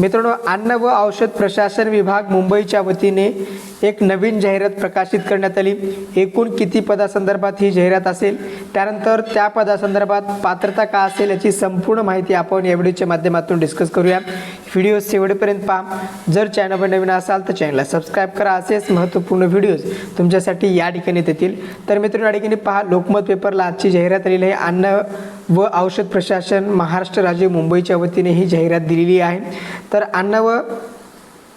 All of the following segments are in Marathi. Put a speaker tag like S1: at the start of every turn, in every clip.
S1: मित्रांनो अन्न व औषध प्रशासन विभाग मुंबईच्या वतीने एक नवीन जाहिरात प्रकाशित करण्यात आली. एकूण किती पदासंदर्भात ही जाहिरात असेल? त्यानंतर त्या पदासंदर्भात पात्रता का असेल याची संपूर्ण माहिती आपण या व्हिडिओच्या माध्यमातून डिस्कस करूया. व्हिडिओ शेवटपर्यंत पहा. जर चॅनलवर नवीन असाल तर चॅनलला सबस्क्राईब करा. असेच महत्त्वपूर्ण व्हिडिओज तुमच्यासाठी या ठिकाणी येतील. तर मित्रांनो या ठिकाणी पहा. लोकमत पेपरला आजची जाहिरात आलेली आहे. अन्न व औषध प्रशासन महाराष्ट्र राज्य मुंबईच्या वतीने ही जाहिरात दिलेली आहे. तर अन्न व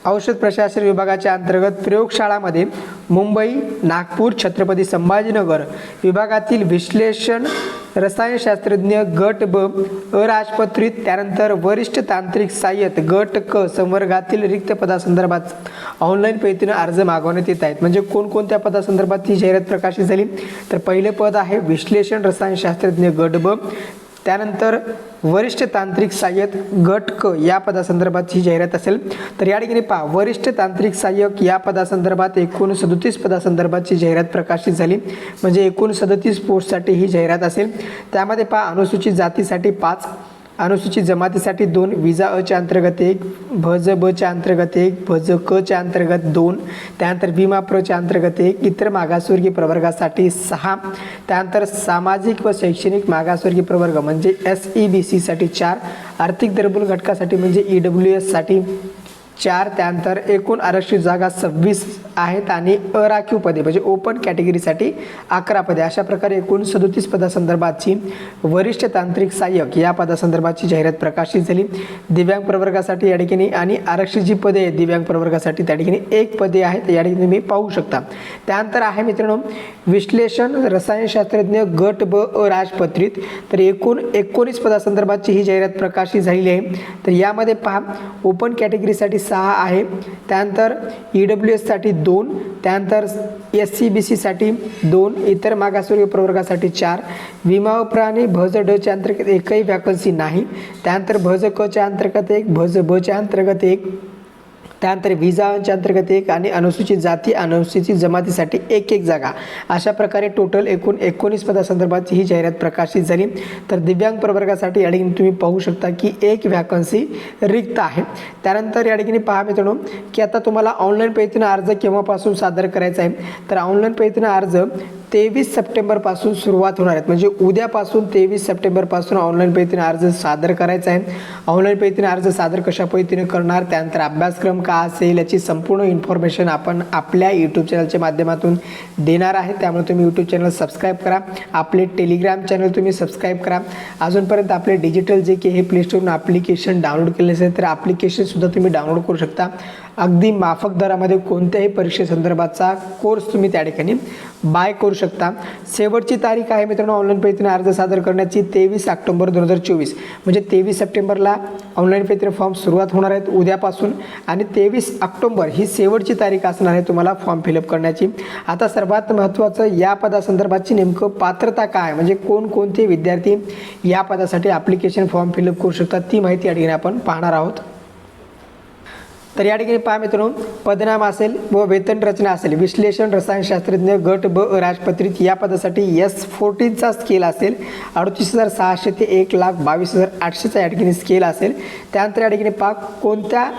S1: औषध प्रशासन विभागाच्या अंतर्गत प्रयोगशाळामध्ये मुंबई नागपूर छत्रपती संभाजीनगर विभागातील विश्लेषण रसायनशास्त्रज्ञ गट ब अराजपत्रित त्यानंतर वरिष्ठ तांत्रिक सहाय्यत गट क संवर्गातील रिक्त पदासंदर्भात ऑनलाईन पद्धतीनं अर्ज मागवण्यात येत आहेत. म्हणजे कोणकोणत्या पदासंदर्भात ही जाहिरात प्रकाशित झाली? तर पहिले पद आहे विश्लेषण रसायनशास्त्रज्ञ गट ब त्यानंतर वरिष्ठ तांत्रिक सहाय्यक गट क या पदासंदर्भात ही जाहिरात असेल. तर या ठिकाणी पहा वरिष्ठ तांत्रिक सहाय्यक या पदासंदर्भात एकूण सदोतीस पदासंदर्भातची जाहिरात प्रकाशित झाली. म्हणजे एकूण सदतीस पोस्टसाठी ही जाहिरात असेल. त्यामध्ये पहा अनुसूचित जातीसाठी पाच अनुसूचित जमातीसाठी दोन विजा अच्या अंतर्गत एक भज बच्या अंतर्गत एक भज क च्या अंतर्गत दोन त्यानंतर विमा प्रच्या अंतर्गत एक इतर मागासवर्गीय प्रवर्गासाठी सहा त्यानंतर सामाजिक व शैक्षणिक मागासवर्गीय प्रवर्ग म्हणजे एस ई बी सीसाठी चार आर्थिक दरबुल घटकासाठी म्हणजे ई डब्ल्यू एससाठी चार त्यानंतर एकूण आरक्षित जागा सव्वीस आहेत आणि अराखीव पदे म्हणजे ओपन कॅटेगरीसाठी अकरा पदे. अशा प्रकारे एकूण सदोतीस पदासंदर्भातची वरिष्ठ तांत्रिक सहाय्यक या पदासंदर्भातची जाहिरात प्रकाशित झाली. दिव्यांग प्रवर्गासाठी या ठिकाणी आणि आरक्षित जी पदे आहेत दिव्यांग प्रवर्गासाठी त्या ठिकाणी एक पदे आहेत या ठिकाणी तुम्ही पाहू शकता. त्यानंतर आहे मित्रांनो विश्लेषण रसायनशास्त्रज्ञ गट ब अराजपत्रित तर एकूण एकोणीस पदासंदर्भातची ही जाहिरात प्रकाशित झालेली आहे. तर यामध्ये पहा ओपन कॅटेगरीसाठी सहा आहे. त्यानंतर ई डब्ल्यू एससाठी दोन त्यानंतर एस सी बी सीसाठी दोन इतर मागासवर्गीय प्रवर्गासाठी चार. विमा प्राणी भज डच्या अंतर्गत एकही वॅकन्सी नाही. त्यानंतर भज कच्या अंतर्गत एक भज बच्या अंतर्गत एक. त्यानंतर विजाच्या अंतर्गत एक आणि अनुसूचित जाती अनुसूचित जमातीसाठी एक एक जागा. अशा प्रकारे टोटल एकूण एकोणीस पदासंदर्भात ही जाहिरात प्रकाशित झाली. तर दिव्यांग प्रवर्गासाठी या ठिकाणी तुम्ही पाहू शकता की एक व्हॅकन्सी रिक्त आहे. त्यानंतर या ठिकाणी पहा मित्रांनो की आता तुम्हाला ऑनलाईन पद्धतीनं अर्ज केव्हापासून सादर करायचा आहे? तर ऑनलाईन पद्धतीनं अर्ज तेवीस सप्टेंबरपासून सुरुवात होणार आहेत. म्हणजे उद्यापासून तेवीस सप्टेंबरपासून ऑनलाईन पद्धतीने अर्ज सादर करायचा आहे. ऑनलाईन पद्धतीने अर्ज सादर कशा पद्धतीने करणार त्यानंतर अभ्यासक्रम का असेल याची संपूर्ण इन्फॉर्मेशन आपण आपल्या यूट्यूब चॅनलच्या माध्यमातून देणार आहे. त्यामुळे तुम्ही यूट्यूब चॅनल सबस्क्राईब करा. आपले टेलिग्राम चॅनल तुम्ही सबस्क्राईब करा. अजूनपर्यंत आपले डिजिटल जे की हे प्ले स्टोरवरून ॲप्लिकेशन डाउनलोड केले असेल तर ॲप्लिकेशनसुद्धा तुम्ही डाउनलोड करू शकता. अगदी माफक दरामध्ये कोणत्याही परीक्षेसंदर्भाचा कोर्स तुम्ही त्या ठिकाणी बाय करू शकता. शेवटची तारीख आहे मित्रांनो ऑनलाईन पद्धतीने अर्ज सादर करण्याची तेवीस ऑक्टोबर दोन हजार चोवीस. म्हणजे तेवीस सप्टेंबरला ऑनलाईन पद्धतीने फॉर्म सुरुवात होणार आहेत उद्यापासून. आणि तेवीस ऑक्टोबर ही शेवटची तारीख असणार आहे तुम्हाला फॉर्म फिलअप करण्याची. आता सर्वात महत्त्वाचं या पदासंदर्भातची नेमकं पात्रता काय? म्हणजे कोणकोणते विद्यार्थी या पदासाठी ॲप्लिकेशन फॉर्म फिलअप करू शकतात? ती माहिती या ठिकाणी आपण पाहणार आहोत. तर या ठिकाणी पहा मित्रांनो पदनाम असेल व वेतन रचना असेल विश्लेषण रसायनशास्त्रज्ञ गट ब राजपत्रित या पदासाठी एस फोर्टीनचा स्केल असेल. अडतीस हजार सहाशे ते एक लाख बावीस हजार आठशेचा या ठिकाणी स्केल असेल. त्यानंतर या ठिकाणी पहा कोणत्या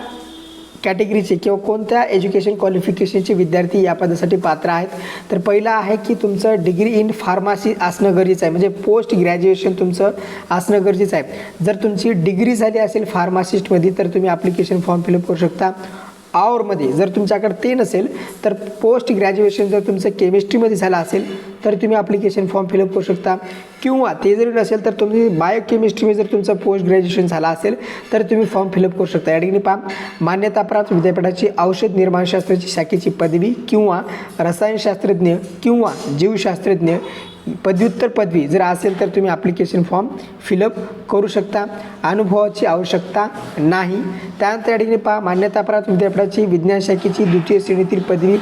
S1: कॅटेगरीचे किंवा कोणत्या एज्युकेशन क्वालिफिकेशनचे विद्यार्थी या पदासाठी पात्र आहेत? तर पहिला आहे की तुमचं डिग्री इन फार्मासी असणं गरजेचं आहे. म्हणजे पोस्ट ग्रॅज्युएशन तुमचं असणं गरजेचं आहे. जर तुमची डिग्री झाली असेल फार्मासिस्टमध्ये तर तुम्ही ॲप्लिकेशन फॉर्म फिलअप करू शकता. आवरमध्ये जर तुमच्याकडे ते नसेल तर पोस्ट ग्रॅज्युएशन जर तुमचं केमिस्ट्रीमध्ये झालं असेल तर तुम्ही ॲप्लिकेशन फॉर्म फिलअप करू शकता. किंवा ते जरी नसेल तर तुम्ही बायोकेमिस्ट्रीमध्ये जर तुमचं पोस्ट ग्रॅज्युएशन झालं असेल तर तुम्ही फॉर्म फिलअप करू शकता. या ठिकाणी पहा मान्यताप्राप्त विद्यापीठाची औषध निर्माणशास्त्राची शाखेची पदवी किंवा रसायनशास्त्रज्ञ किंवा जीवशास्त्रज्ञ पदव्युत्तर पदवी जर असेल तर तुम्ही ॲप्लिकेशन फॉर्म फिलअप करू शकता. अनुभवाची आवश्यकता नाही. त्यानंतर या ठिकाणी पहा मान्यताप्राप्त विद्यापीठाची विज्ञान शाखेची द्वितीय श्रेणीतील पदवी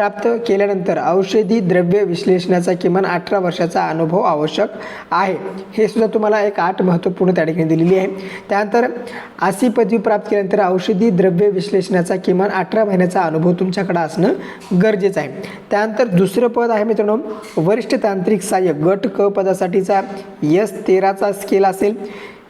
S1: प्राप्त केल्यानंतर औषधी द्रव्य विश्लेषणाचा किमान अठरा वर्षाचा अनुभव आवश्यक आहे. हे सुद्धा तुम्हाला एक आठ महत्त्वपूर्ण त्या ठिकाणी दिलेली आहे. त्यानंतर अशी पदवी प्राप्त केल्यानंतर औषधी द्रव्य विश्लेषणाचा किमान अठरा महिन्याचा अनुभव तुमच्याकडे असणं गरजेचं आहे. त्यानंतर दुसरं पद आहे मित्रांनो वरिष्ठ तांत्रिक सहाय्य गट क पदासाठीचा यस तेराचा स्केल असेल.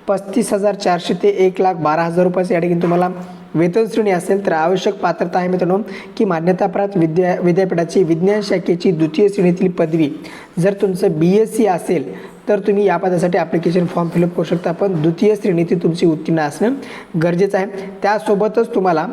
S1: पस्तीस हजार चारशे ते एक लाख बारा हजार रुपयाचं या ठिकाणी तुम्हाला वेतन श्रेणी असेल तर आवश्यक पात्रता आहे मित्रांनो की मान्यताप्राप्त विद्या विद्यापीठाची विज्ञान शाखेची द्वितीय श्रेणीतील पदवी. जर तुमचं बी एस सी असेल तर तुम्ही या पदासाठी ॲप्लिकेशन फॉर्म फिलअप करू शकता. पण द्वितीय श्रेणीतील तुमची उत्तीर्ण असणं गरजेचं आहे. त्यासोबतच तुम्हाला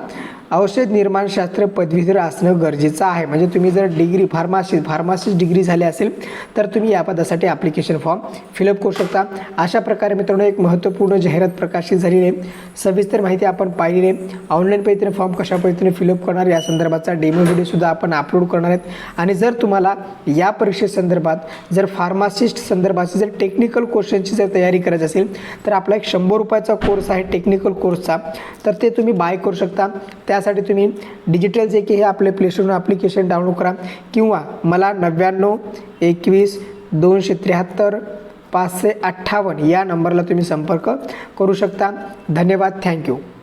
S1: औषध निर्माणशास्त्र पदवीधर असणं गरजेचं आहे. म्हणजे तुम्ही जर डिग्री फार्मासी फार्मासिस्ट डिग्री झाली असेल तर तुम्ही या पदासाठी ॲप्लिकेशन फॉर्म फिलअप करू शकता. अशा प्रकारे मित्रांनो एक महत्त्वपूर्ण जाहिरात प्रकाशित झालेली आहे. सविस्तर माहिती आपण पाहिलेली आहे. ऑनलाईन पद्धतीने फॉर्म कशा पद्धतीने फिलअप करणार या संदर्भाचा डेमो व्हिडिओसुद्धा आपण अपलोड करणार आहेत. आणि जर तुम्हाला या परीक्षेसंदर्भात जर फार्मासिस्ट संदर्भाची जर टेक्निकल क्वेश्चनची जर तयारी करायची असेल तर आपला एक शंभर रुपयाचा कोर्स आहे टेक्निकल कोर्सचा तर ते तुम्ही बाय करू शकता. त्या त्यासाठी तुम्ही डिजिटल जे की हे आपले प्लेस्टोरून ॲप्लिकेशन डाउनलोड करा. किंवा मला नव्याण्णव एकवीस दोनशे त्र्याहत्तर पाचशे अठ्ठावन्न या नंबरला तुम्ही संपर्क करू शकता. धन्यवाद. थँक्यू